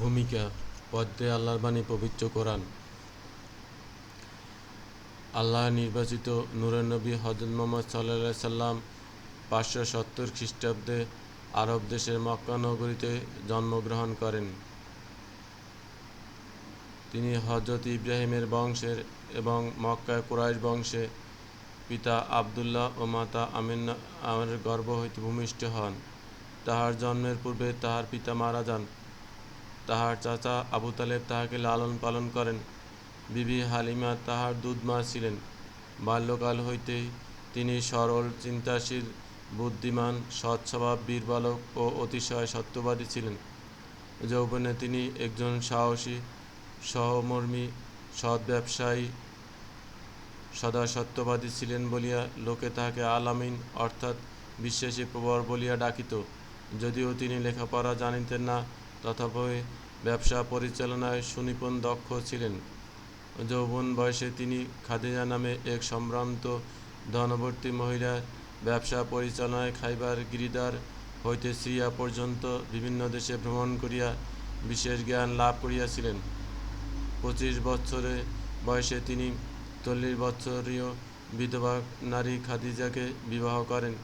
ভূমিকা পদ্মে আল্লাহর বাণী পবিত্র কোরআন। আল্লাহ নির্বাচিত নূরের নবী হজরত মোহাম্মদ সাল্লা সাল্লাম পাঁচশো সত্তর খ্রিস্টাব্দে আরব দেশের মক্কা নগরীতে জন্মগ্রহণ করেন। তিনি হজরত ইব্রাহিমের বংশের এবং মক্কায় কুরাইশ বংশে পিতা আবদুল্লাহ ও মাতা আমিনা আমার হইতে ভূমিষ্ঠ হন। তাহার জন্মের পূর্বে তাহার পিতা মারা যান। তাহার চাচা আবু তালেব তাহাকে লালন পালন করেন। বিবি হালিমা তাহার দুধমা ছিলেন। বাল্যকাল হইতে তিনি সরল, চিন্তাশীল, বুদ্ধিমান সৎস্বভাব বীর বালক ও অতিশয় সত্যবাদী ছিলেন। যৌবনে তিনি একজন সাহসী, সহমর্মী, সৎ ব্যবসায়ী, সদা সত্যবাদী ছিলেন বলিয়া লোকে তাহাকে আলামিন অর্থাৎ বিশ্বাসী প্রবর বলিয়া ডাকিত। যদিও তিনি লেখাপড়া জানিতেন না তথাপি ব্যবসা পরিচালনায় সুনিপুণ দক্ষ ছিলেন। যৌবন বয়সে তিনি খাদিজা নামে এক সম্ভ্রান্ত, ধনবর্তী মহিলা ব্যবসা পরিচালনায় খাইবার গিরিদার হইতে সিরিয়া পর্যন্ত বিভিন্ন দেশে ভ্রমণ করিয়া বিশেষ জ্ঞান লাভ করিয়াছিলেন। পঁচিশ বছরে বয়সে তিনি চল্লিশ বছরীয় বিধবা নারী খাদিজাকে বিবাহ করেন।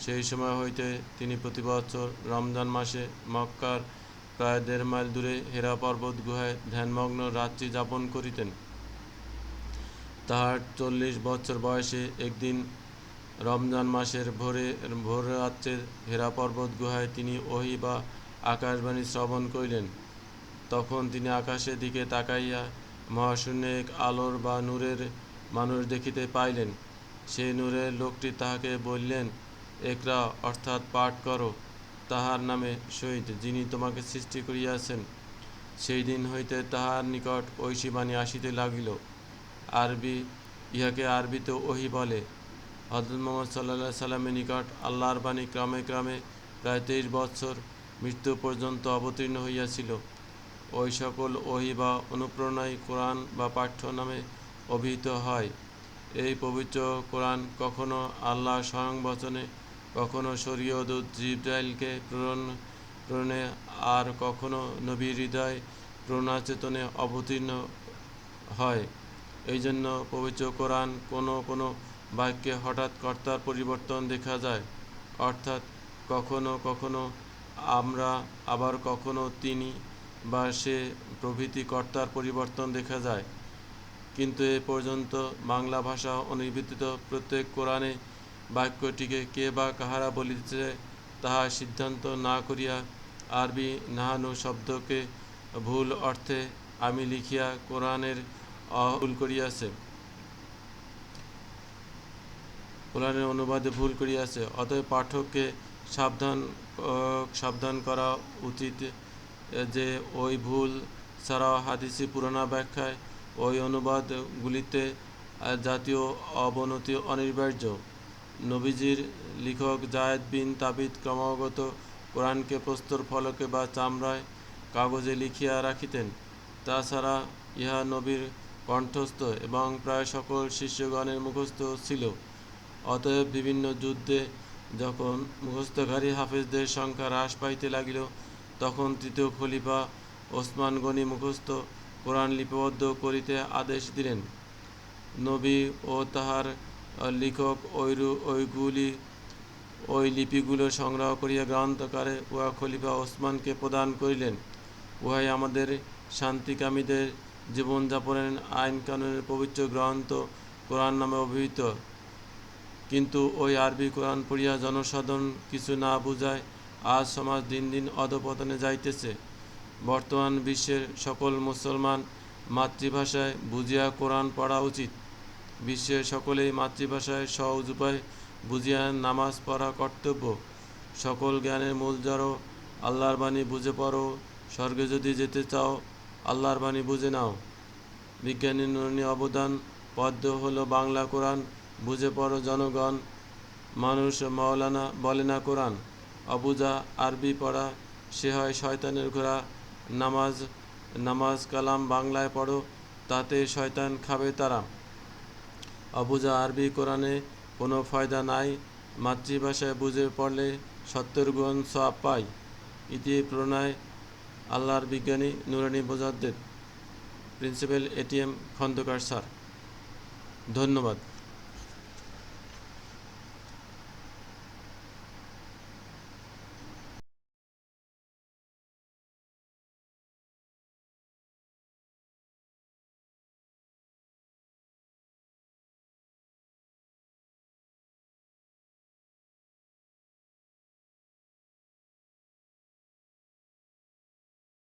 সেই সময় হইতে তিনি প্রতি বছর রমজান মাসে মক্কার প্রায় দেড় মাইল দূরে হেরা পর্বত গুহায় ধ্যানমগ্ন রাত্রি যাপন করিতেন। তাহার চল্লিশ বছর বয়সে একদিন রমজান মাসের ভোরে, ভোর রাত্রে হেরা পর্বত গুহায় তিনি ওহি বা আকাশবাণী শ্রবণ করিলেন। তখন তিনি আকাশের দিকে তাকাইয়া মহাশূন্যে এক আলোর বা নূরের মানুষ দেখিতে পাইলেন। সেই নূরের লোকটি তাহাকে বললেন, একরা, অর্থাৎ পাঠ করো। তাহার নামে সহিত যিনি তোমাকে সৃষ্টি করিয়াছেন, সেই দিন হইতে তাহার নিকট ঐশী বাণী আসিতে লাগিল। আরবি ইহাকে আরবিতে ওহি বলে। হজরত মোহাম্মদ সাল্লা সাল্লামের নিকট আল্লাহর বাণী ক্রমে ক্রমে প্রায় তেইশ বৎসর মৃত্যু পর্যন্ত অবতীর্ণ হইয়াছিল। ওই সকল ওহি বা অনুপ্রেরণায় কোরআন বা পাঠ্য নামে অভিহিত হয়। এই পবিত্র কোরআন কখনো আল্লাহ স্বয়ং বচনে কখনো শরীয়দূত জিব্রাইলকে প্রেরণ প্রেরণে আর কখনো নবীর হৃদয় প্রণাচেতনে অবতীর্ণ হয়। এই জন্য পবিত্র কোরআন কোনো কোনো বাক্যে হঠাৎ কর্তার পরিবর্তন দেখা যায়। অর্থাৎ কখনো কখনো আমরা, আবার কখনো তিনি বা সে প্রভৃতি কর্তার পরিবর্তন দেখা যায়। কিন্তু এ পর্যন্ত বাংলা ভাষা অনির্বিদিত প্রত্যেক কোরআনে বাক্যটিকে কে বা কাহারা বলিতেছে তাহা সিদ্ধান্ত না করিয়া আরবি নাহানু শব্দকে ভুল অর্থে আমি লিখিয়া কোরআনের ভুল করিয়াছে। কোরআনের অনুবাদে ভুল করিয়াছে। অতএব পাঠককে সাবধান সাবধান করা উচিত যে ওই ভুল ছাড়াও হাদিসি পুরানা ব্যাখ্যায় ওই অনুবাদগুলিতে জাতীয় অবনতি অনিবার্য। নবীজির লেখক জায়েদ বিন তাবিদ ক্রমাগত কোরআনকে প্রস্তর ফলকে বা চামড়ায় কাগজে লিখিয়া রাখিতেন। তাছাড়া ইহা নবীর কণ্ঠস্থ এবং প্রায় সকল শিষ্যগণের মুখস্থ ছিল। অতএব বিভিন্ন যুদ্ধে যখন মুখস্থকারী হাফেজদের সংখ্যা হ্রাস পাইতে লাগিল, তখন তৃতীয় খলিফা ওসমান গনি মুখস্থ কোরআন লিপিবদ্ধ করিতে আদেশ দিলেন। নবী ও তাহার লেখক ওইগুলি ওই লিপিগুলো সংগ্রহ করিয়া গ্রন্থকারে উহা খলিফা ওসমানকে প্রদান করিলেন। উহাই আমাদের শান্তিকামীদের জীবনযাপনের আইন কানুনের পবিত্র গ্রন্থ কোরআন নামে অভিহিত। কিন্তু ওই আরবি কোরআন পড়িয়া জনসাধারণ কিছু না বুঝায়, আজ সমাজ দিন দিন অধপতনে যাইতেছে। বর্তমান বিশ্বের সকল মুসলমান মাতৃভাষায় বুঝিয়া কোরআন পড়া উচিত। বিশ্বের সকলেই মাতৃভাষায় সহজ উপায় বুঝিয়া নামাজ পড়া কর্তব্য। সকল জ্ঞানের মূল জড়ো, আল্লাহর বাণী বুঝে পড়ো। স্বর্গে যদি যেতে চাও, আল্লাহর বাণী বুঝে নাও। বিজ্ঞানী নুরনী অবদান পদ্ম হলো বাংলা কোরআন, বুঝে পড়ো জনগণ। মানুষ মাওলানা বলে না কোরআন, অবুজা আরবি পড়া, সে হয় শয়তানের ঘোড়া। নামাজ নামাজ কালাম বাংলায় পড়ো, তাতে শয়তান খাবে তারা। অবুজা আরবি কোরআনে কোনো ফায়দা নাই। মাতৃভাষায় বুঝে পড়লে সত্তর গুণ সব পাই ইতি প্রণয়, আল্লাহর বিজ্ঞানী নুরানী মোজাদ্দেদ। Principal ATM Khandakar sir. ধন্যবাদ।